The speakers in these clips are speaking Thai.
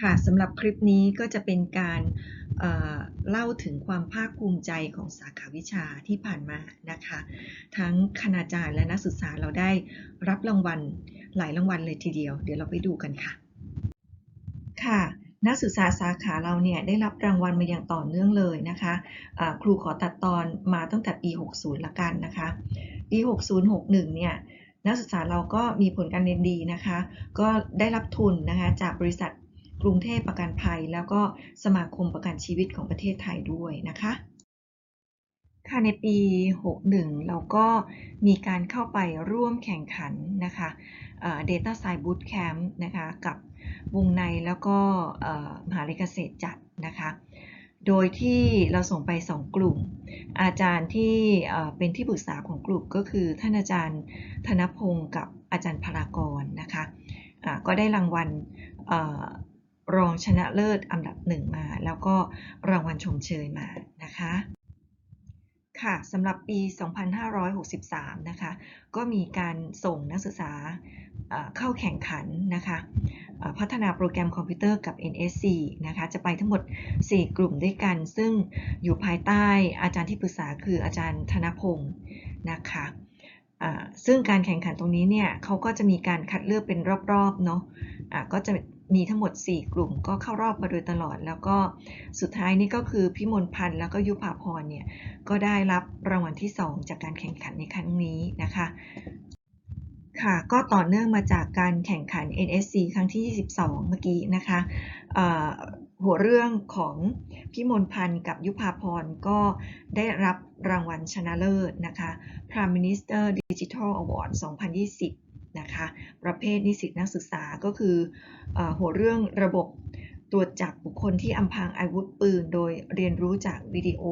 ค่ะสำหรับคลิปนี้ก็จะเป็นการเเล่าถึงความภาคภูมิใจของสาขาวิชาที่ผ่านมานะคะ ทั้งคณาจารย์และนักศึกษาเราได้รับรางวัลหลายรางวัลเลยทีเดียว เดี๋ยวเราไปดูกันค่ะ ค่ะนักศึกษาสาขาเราเนี่ยได้รับรางวัลมาอย่างต่อเนื่องเลยนะคะะครูขอตัดตอนมาตั้งแต่ปี 60 ละกันนะคะ ปี 60-61 เนี่ยนักศึกษาเราก็มีผลการเรียนดีนะคะ ก็ได้รับทุนนะคะจากบริษัท กรุงเทพประกันภัย แล้วก็สมาคมประกันชีวิตของประเทศไทยด้วยนะคะค่ะในปี 61 เราก็มีการเข้าไปร่วมแข่งขันนะคะเอ่อ Data Science Bootcamp นะคะกับวงในแล้วก็มหาลัยเกษตรจัดนะคะ โดยที่เราส่งไป 2 กลุ่ม อาจารย์ที่เป็นที่ปรึกษาของกลุ่มก็คือท่านอาจารย์ธนพงศ์กับอาจารย์พารากรนะคะะก็ได้รางวัล รองชนะเลิศอันดับหนึ่งมา แล้วก็รางวัลชมเชยมานะคะค่ะสำหรับปี 2563 นะคะ ก็มีการส่งนักศึกษาเข้าแข่งขันนะคะ พัฒนาโปรแกรมคอมพิวเตอร์กับ NSC นะคะ จะไปทั้งหมด 4 กลุ่มด้วยกัน ซึ่งอยู่ภายใต้อาจารย์ที่ปรึกษาคืออาจารย์ธนพงศ์นะคะซึ่งการแข่งขันตรงนี้เนี่ยเขาก็จะมีการคัดเลือกเป็นรอบๆ เนาะะก็จะ มีทั้งหมด 4 กลุ่มก็เข้ารอบมาโดยตลอด แล้วก็สุดท้ายนี่ก็คือพิมลพันธ์แล้วก็ยุพาพรเนี่ยก็ได้รับรางวัลที่ 2 จากการแข่งขันในครั้งนี้นะคะค่ะก็ต่อเนื่องมาจากการแข่งขัน NSC ครั้งที่ 22 เมื่อกี้นะคะหัวเรื่องของพิมลพันธ์กับยุพาพรก็ได้รับรางวัลชนะเลิศนะคะ Prime Minister Digital Award 2020 นะคะ ประเภทนิสิตนักศึกษาก็คืออหัวเรื่องระบบตรวจจับบุคคลที่อำพรางอาวุธปืน โดยเรียนรู้จากวิดีโอ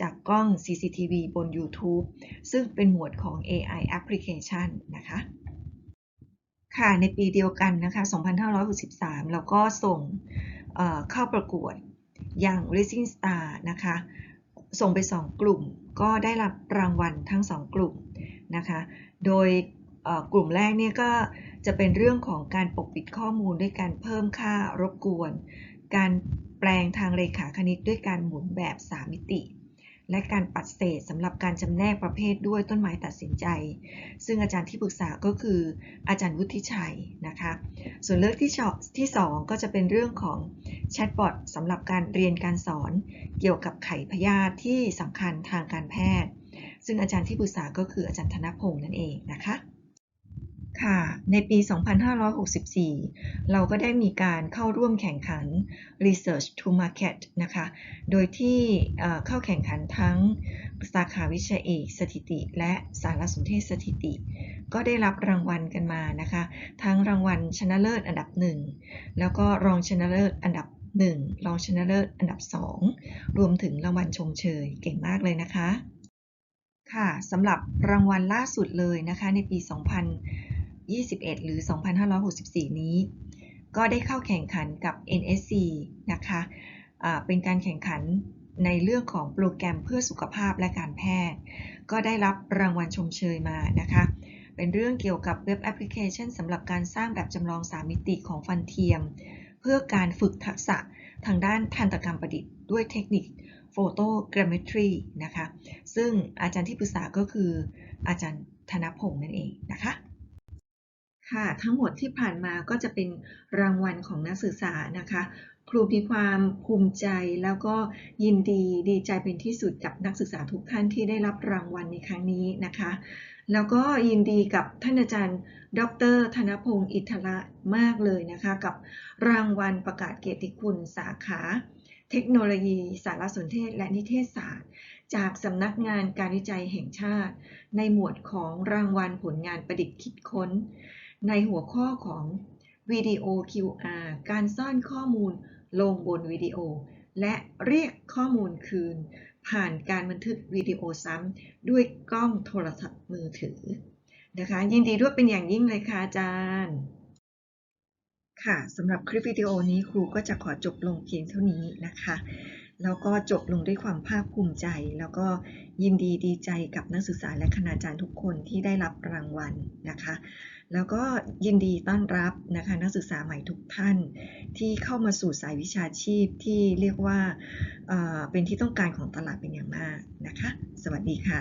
จากกล้อง CCTV บน YouTube ซึ่งเป็นหมวดของ AI application นะคะ ค่ะ ในปีเดียวกันนะคะ 2563 เราก็ส่งเข้าประกวดอย่าง Racing Star นะคะ ส่งไป 2 กลุ่ม ก็ได้รับรางวัลทั้ง 2 กลุ่มนะคะ โดย กลุ่มแรกเนี่ยก็จะเป็นเรื่องของการปกปิดข้อมูลด้วยการเพิ่มค่ารบกวน การแปลงทางเรขาคณิตด้วยการหมุนแบบ 3 มิติ และการปัดเศษสำหรับการจำแนกประเภทด้วยต้นไม้ตัดสินใจ ซึ่งอาจารย์ที่ปรึกษาก็คืออาจารย์วุฒิชัยนะคะ ส่วนเรื่องที่ที่2ก็จะเป็นเรื่องของแชทบอทสำหรับการเรียนการสอนเกี่ยวกับไขพยาธิที่สำคัญทางการแพทย์ ซึ่งอาจารย์ที่ปรึกษาก็คืออาจารย์ธนพงศ์นั่นเองนะคะ ค่ะ ในปี 2564 เราก็ได้มีการเข้าร่วมแข่งขัน Research to Market นะคะ โดยที่เข้าแข่งขันทั้งสาขาวิชาเอกสถิติ และสารสนเทศสถิติ ก็ได้รับรางวัลกันมานะคะ ทั้งรางวัลชนะเลิศอันดับ1แล้วก็รองชนะเลิศอันดับ1รองชนะเลิศอันดับ2รวมถึงรางวัลชมเชยเก่งมากเลยนะคะค่ะสำหรับรางวัลล่าสุดเลยนะคะในปี 2 0 2021 หรือ 2564 นี้ ก็ได้เข้าแข่งขันกับ NSC นะคะะเป็นการแข่งขันในเรื่องของโปรแกรมเพื่อสุขภาพและการแพทย์ ก็ได้รับรางวัลชมเชยมานะคะเป็นเรื่องเกี่ยวกับเว็บแอปพลิเคชันสำหรับการสร้างแบบจำลอง 3 มิติของฟันเทียม เพื่อการฝึกทักษะทางด้านทันตกรรมประดิษฐ์ด้วยเทคนิคโฟโตกราฟิทรีนะคะ ซึ่งอาจารย์ที่ปรึกษาก็คืออาจารย์ธนพงศ์นั่นเองนะคะ ค่ะ ทั้งหมดที่ผ่านมาก็จะเป็นรางวัลของนักศึกษานะคะ ครูมีความภูมิใจแล้วก็ยินดีดีใจเป็นที่สุดกับนักศึกษาทุกท่านที่ได้รับรางวัลในครั้งนี้นะคะ แล้วก็ยินดีกับท่านอาจารย์ ดร ธนพงศ์อิทธระมากเลยนะคะ กับรางวัลประกาศเกียรติคุณสาขา เทคโนโลยี สารสนเทศ และนิเทศศาสตร์จากสำนักงานการวิจัยแห่งชาติ ในหมวดของรางวัลผลงานประดิษฐ์คิดค้น ในหัวข้อของวิดีโอ QR การซ่อนข้อมูลลงบนวิดีโอ และเรียกข้อมูลคืน ผ่านการบันทึกวิดีโอซ้ำด้วยกล้องโทรศัพท์มือถือนะคะ ยินดีด้วยเป็นอย่างยิ่งเลยค่ะอาจารย์ ค่ะสำหรับคลิปวิดีโอนี้ครูก็จะขอจบลงเพียงเท่านี้นะคะ แล้วก็จบลงด้วยความภาคภูมิใจ แล้วก็ยินดีดีใจกับนักศึกษาและคณาจารย์ทุกคนที่ได้รับรางวัลนะคะ แล้วก็ยินดีต้อนรับนะคะนักศึกษาใหม่ทุกท่าน ที่เข้ามาสู่สายวิชาชีพที่เรียกว่าเอ่อเป็นที่ต้องการของตลาดเป็นอย่างมากนะคะ สวัสดีค่ะ